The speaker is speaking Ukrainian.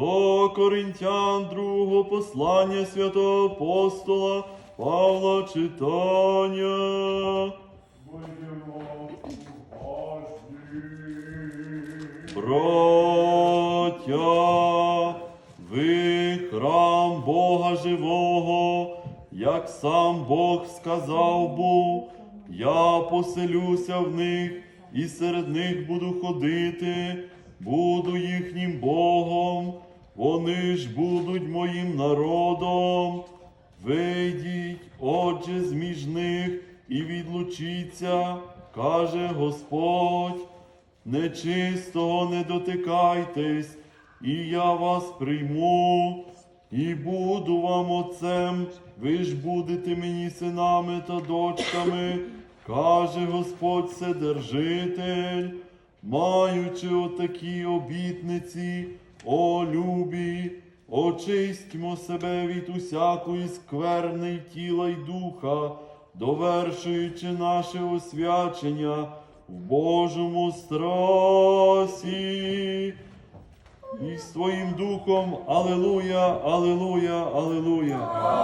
До Коринтян другого послання святого апостола Павла читання. Браття, ви храм Бога живого, як сам Бог сказав був, я поселюся в них і серед них буду ходити, буду їхнім Богом, вони ж будуть моїм народом. Вийдіть, отже, з між них і відлучіться, каже Господь. Нечистого не дотикайтесь, і я вас прийму, і буду вам отцем, ви ж будете мені синами та дочками, каже Господь Вседержитель, маючи отакі обітниці, о любі, очистьмо себе від усякої скверни тіла й духа, довершуючи наше освячення в Божому страсі. І своїм духом, Алелуя, Алелуя, Алелуя.